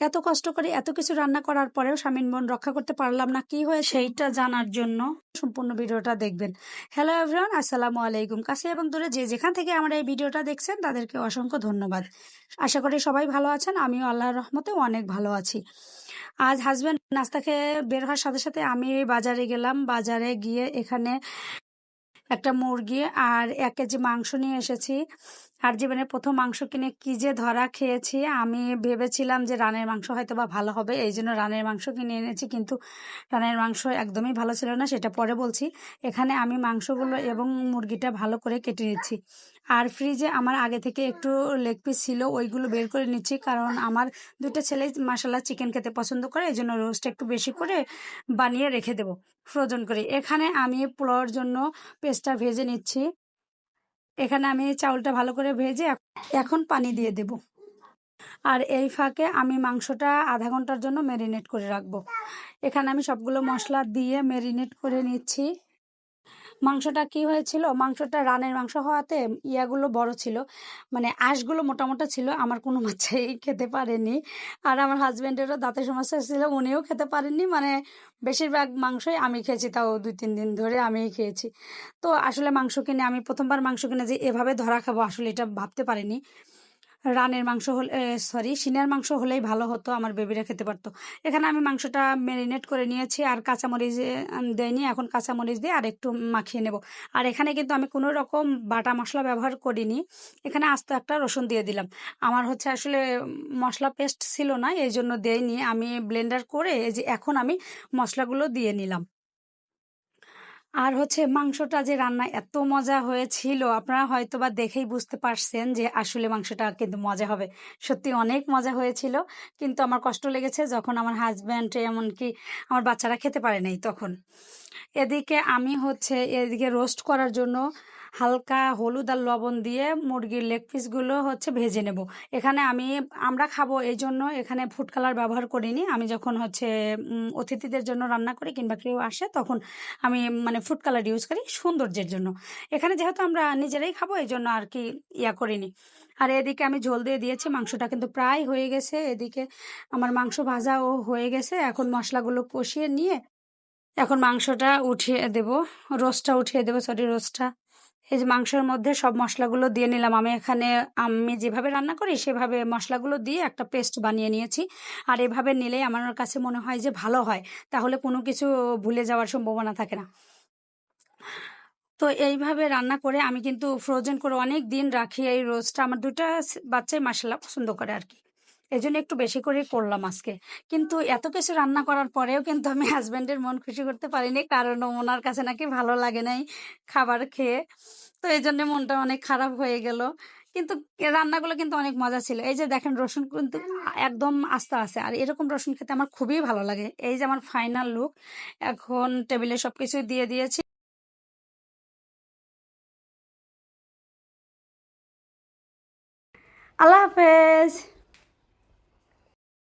এত কষ্ট করে এত কিছু রান্না করার পরেও স্বামীর মন রক্ষা করতে পারলাম না। কি হয়ে সেইটা জানার জন্য সম্পূর্ণ ভিডিওটা দেখবেন। হ্যালো এভরিওয়ান আসসালামু আলাইকুম। কাছে এবং দূরে যে যেখান থেকে আমার এই ভিডিওটা দেখছেন, তাদেরকে অসংখ্য ধন্যবাদ। আশা করি সবাই ভালো আছেন, আমিও আল্লাহর রহমতে অনেক ভালো আছি। আজ হাজব্যান্ড নাস্তা খেয়ে বের হওয়ার সাথে সাথে আমি বাজারে গেলাম। বাজারে গিয়ে এখানে একটা মুরগি আর এক কেজি মাংস নিয়ে এসেছি। আর জীবনে প্রথম মাংস কিনে কি যে ধরা খেয়েছি, আমি ভেবেছিলাম যে রানের মাংস হয়তো বা ভালো হবে, এই জন্য রানের মাংস কিনে এনেছি। কিন্তু রানের মাংস একদমই ভালো ছিল না, সেটা পরে বলছি। এখানে আমি মাংসগুলো এবং মুরগিটা ভালো করে কেটে নিচ্ছি। আর ফ্রিজে আমার আগে থেকে একটু লেগ পিস ছিল, ওইগুলো বের করে নিচ্ছি। কারণ আমার দুটো ছেলে মাসালা চিকেন খেতে পছন্দ করে এই জন্য রোস্ট একটু বেশি করে বানিয়ে রেখে দেবো ফ্রোজন করে। এখানে আমি পোলাওর জন্য পেস্টটা ভেজে নিচ্ছি। এখানে আমি চাউলটা ভালো করে ভেজে এখন পানি দিয়ে দেব। আর এই ফাঁকে আমি মাংসটা আধা ঘণ্টার জন্য ম্যারিনেট করে রাখব। এখানে আমি সবগুলো মশলা দিয়ে ম্যারিনেট করে নিচ্ছি। মাংসটা কি হয়েছিল? মাংসটা রানের মাংস হওয়াতে ইয়াগুলো বড় ছিল। মানে আঁশগুলো মোটা মোটা ছিল। আমার কোনো বাচ্চাই খেতে পারেনি। আর আমার হাজব্যান্ডেরও দাঁতের সমস্যা ছিল, উনিও খেতে পারেননি। মানে বেশিরভাগ মাংসই আমি খেয়েছি, তাও দুই, তিন দিন ধরে আমিই খেয়েছি। তো আসলে মাংস কিনে, আমি প্রথমবার মাংস কিনে যে এভাবে ধরা খাব, আসলে এটা ভাবতে পারিনি। রানের মাংস হলে সরি সিনার মাংস হলেই ভালো হতো, আমার বেবিরা খেতে পারতো। এখানে আমি মাংসটা ম্যারিনেট করে নিয়েছি, আর কাঁচামরিচ দেয়নি এখন কাঁচামরিচ দিয়ে আর একটু মাখিয়ে নেব। আর এখানে কিন্তু আমি কোনো রকম বাটা মশলা ব্যবহার করিনি, এখানে আস্ত একটা রসুন দিয়ে দিলাম। আমার হচ্ছে আসলে মশলা পেস্ট ছিল না, এই জন্য দেয়নি আমি ব্লেন্ডার করে এই যে এখন আমি মশলাগুলো দিয়ে নিলাম। আর হচ্ছে মাংসটা যে রান্না এত মজা হয়েছিল, আপনারা হয়তো বা দেখেই বুঝতে পারছেন যে আসলে মাংসটা কিন্তু মজা হবে। সত্যি অনেক মজা হয়েছিল, কিন্তু আমার কষ্ট লেগেছে যখন আমার হাজব্যান্ড এমনকি আমার বাচ্চারা খেতে পারে নাই তখন। এদিকে আমি হচ্ছে এদিকে রোস্ট করার জন্য হালকা হলুদ আর লবণ দিয়ে মুরগির লেগ পিসগুলো হচ্ছে ভেজে নেব। এখানে আমি, আমরা খাব এই জন্য এখানে ফুড কালার ব্যবহার করিনি। আমি যখন হচ্ছে অতিথিদের জন্য রান্না করি কিংবা কেউ আসে তখন আমি মানে ফুড কালার ইউজ করি সৌন্দর্যের জন্য। এখানে যেহেতু আমরা নিজেরাই খাব, এই জন্য আর কি ইয়া করিনি। আর এদিকে আমি ঝোল দিয়ে দিয়েছি, মাংসটা কিন্তু প্রায় হয়ে গেছে। এদিকে আমার মাংস ভাজাও হয়ে গেছে। এখন মশলাগুলো কষিয়ে নিয়ে এখন মাংসটা উঠিয়ে দেব, রোস্টটা উঠিয়ে দেবো সরি রোস্টটা। এই যে মাংসের মধ্যে সব মশলাগুলো দিয়ে নিলাম। আমি এখানে, আমি যেভাবে রান্না করি সেভাবে মশলাগুলো দিয়ে একটা পেস্ট বানিয়ে নিয়েছি। আর এভাবে নিলেই আমার কাছে মনে হয় যে ভালো হয়। তাহলে কোনো কিছু ভুলে যাওয়ার সম্ভাবনা থাকে না। তো এইভাবে রান্না করে আমি কিন্তু ফ্রোজেন করে অনেক দিন রাখি এই রোজটা আমার দুটা বাচ্চাই মশলা পছন্দ করে আর কি। এই জন্য একটু বেশি করে করলাম আজকে। কিন্তু এত কিছু রান্না করার পরেও কিন্তু আমি হাজব্যান্ডের মন খুশি করতে পারিনি, কারণ ওনার কাছে নাকি ভালো লাগে নাই খাবার খেয়ে। তো এই জন্য মনটা অনেক খারাপ হয়ে গেল। কিন্তু রান্নাগুলো কিন্তু অনেক মজা ছিল। এই যে দেখেন রসুন কিন্তু একদম আস্তে আছে আর এরকম রসুন খেতে আমার খুবই ভালো লাগে। এই যে আমার ফাইনাল লুক এখন টেবিলে সবকিছু দিয়ে দিয়েছি। আল্লাহ হাফেজ!